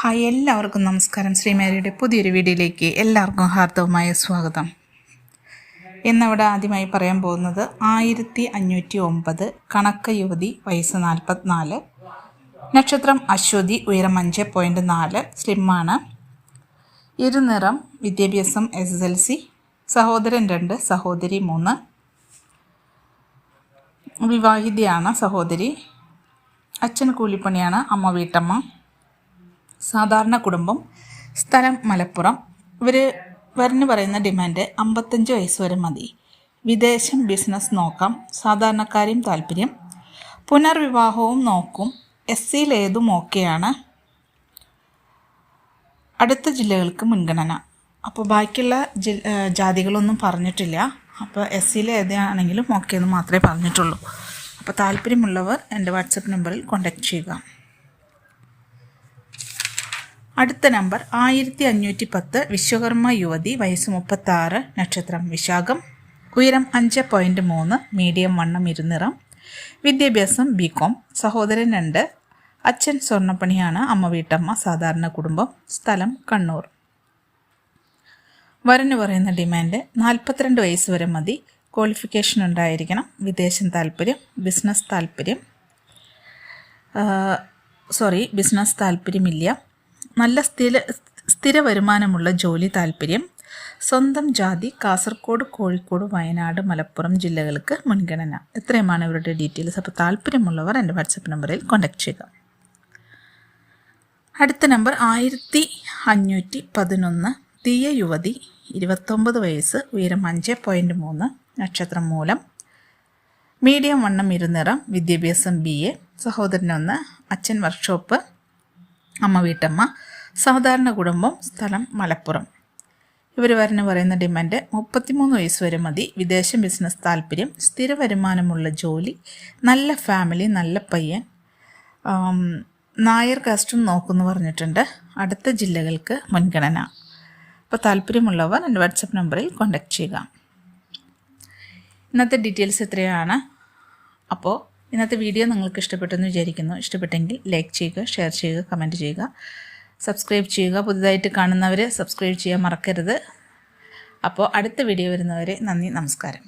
Hi എല്ലാവർക്കും നമസ്കാരം. ശ്രീമേരിയുടെ പുതിയൊരു വീഡിയോയിലേക്ക് എല്ലാവർക്കും ഹാർദവമായ സ്വാഗതം. ഇന്നവിടെ ആദ്യമായി പറയാൻ പോകുന്നത് ആയിരത്തി അഞ്ഞൂറ്റി ഒമ്പത് കണക്ക യുവതി വയസ്സ് നാൽപ്പത്തിനാല് നക്ഷത്രം അശ്വതി ഉയരം അഞ്ച് പോയിന്റ് നാല് സ്ലിമ്മാണ്. ഇരുനിറം വിദ്യാഭ്യാസം എസ് എസ് എൽ സി സഹോദരൻ രണ്ട് സഹോദരി മൂന്ന്. വിവാഹിതയാണ് സഹോദരി. അച്ഛൻ കൂലിപ്പണിയാണ് അമ്മ വീട്ടമ്മ. സാധാരണ കുടുംബം സ്ഥലം മലപ്പുറം. ഇവർ വരന് പറയുന്ന ഡിമാൻഡ് അമ്പത്തഞ്ച് വയസ്സ് വരെ മതി. വിദേശം ബിസിനസ് നോക്കാം സാധാരണക്കാരെയും താല്പര്യം. പുനർവിവാഹവും നോക്കും എസ് സിയിൽ ഏതും ഓക്കെയാണ്. അടുത്ത ജില്ലകൾക്ക് മുൻഗണന. അപ്പോൾ ബാക്കിയുള്ള ജി ജാതികളൊന്നും പറഞ്ഞിട്ടില്ല. അപ്പോൾ എസ് സിയിൽ ഏതാണെങ്കിലും ഓക്കെ എന്ന് മാത്രമേ പറഞ്ഞിട്ടുള്ളൂ. അപ്പോൾ താല്പര്യമുള്ളവർ എന്റെ വാട്സപ്പ് നമ്പറിൽ കോൺടാക്റ്റ് ചെയ്യുക. അടുത്ത നമ്പർ ആയിരത്തി അഞ്ഞൂറ്റി പത്ത് വിശ്വകർമ്മ യുവതി വയസ്സ് മുപ്പത്താറ് നക്ഷത്രം വിശാഖം. ഉയരം അഞ്ച് പോയിന്റ് മൂന്ന് മീഡിയം വണ്ണം ഇരുനിറം. വിദ്യാഭ്യാസം ബി കോം സഹോദരൻ രണ്ട്. അച്ഛൻ സ്വർണപ്പണിയാണ് അമ്മ വീട്ടമ്മ സാധാരണ കുടുംബം. സ്ഥലം കണ്ണൂർ. വരന് പറയുന്ന ഡിമാൻഡ് നാൽപ്പത്തിരണ്ട് വയസ്സ് വരെ മതി. ക്വാളിഫിക്കേഷൻ ഉണ്ടായിരിക്കണം. വിദേശം താല്പര്യം ബിസിനസ് താല്പര്യം. സോറി ബിസിനസ് താല്പര്യമില്ല. നല്ല സ്ഥിര സ്ഥിര വരുമാനമുള്ള ജോലി താല്പര്യം. സ്വന്തം ജാതി കാസർഗോഡ് കോഴിക്കോട് വയനാട് മലപ്പുറം ജില്ലകൾക്ക് മുൻഗണന. ഇത്രയുമാണ് ഇവരുടെ ഡീറ്റെയിൽസ്. അപ്പോൾ താല്പര്യമുള്ളവർ എന്റെ വാട്സപ്പ് നമ്പറിൽ കോൺടാക്ട് ചെയ്യുക. അടുത്ത നമ്പർ ആയിരത്തി അഞ്ഞൂറ്റി പതിനൊന്ന്. തീയ യുവതി ഇരുപത്തൊമ്പത് വയസ്സ് ഉയരം അഞ്ച് പോയിന്റ് മൂന്ന് നക്ഷത്രം മൂലം. മീഡിയം വണ്ണം ഇരുനിറം വിദ്യാഭ്യാസം ബി എ. സഹോദരനൊന്ന് അച്ഛൻ വർക്ക്ഷോപ്പ്. അമ്മ വീട്ടമ്മ സാധാരണ കുടുംബം സ്ഥലം മലപ്പുറം. ഇവർ വരന് പറയുന്ന ഡിമാൻഡ് മുപ്പത്തിമൂന്ന് വയസ്സ് വരെ മതി. വിദേശ ബിസിനസ് താല്പര്യം സ്ഥിര വരുമാനമുള്ള ജോലി നല്ല ഫാമിലി നല്ല പയ്യൻ. നായർ കാസ്റ്റും നോക്കുമെന്ന് പറഞ്ഞിട്ടുണ്ട്. അടുത്ത ജില്ലകൾക്ക് മുൻഗണന. അപ്പോൾ താല്പര്യമുള്ളവർ എന്റെ വാട്സപ്പ് നമ്പറിൽ കോൺടാക്റ്റ് ചെയ്യുക. ഇന്നത്തെ ഡീറ്റെയിൽസ് എത്രയാണ്? അപ്പോൾ ഇന്നത്തെ വീഡിയോ നിങ്ങൾക്ക് ഇഷ്ടപ്പെട്ടെന്ന് വിചാരിക്കുന്നു. ഇഷ്ടപ്പെട്ടെങ്കിൽ ലൈക്ക് ചെയ്യുക ഷെയർ ചെയ്യുക കമന്റ് ചെയ്യുക. സബ്സ്ക്രൈബ് ചെയ്യുക. പുതുതായിട്ട് കാണുന്നവർ സബ്സ്ക്രൈബ് ചെയ്യാൻ മറക്കരുത്. അപ്പോൾ അടുത്ത വീഡിയോ വരുന്നവരെ നന്ദി നമസ്കാരം.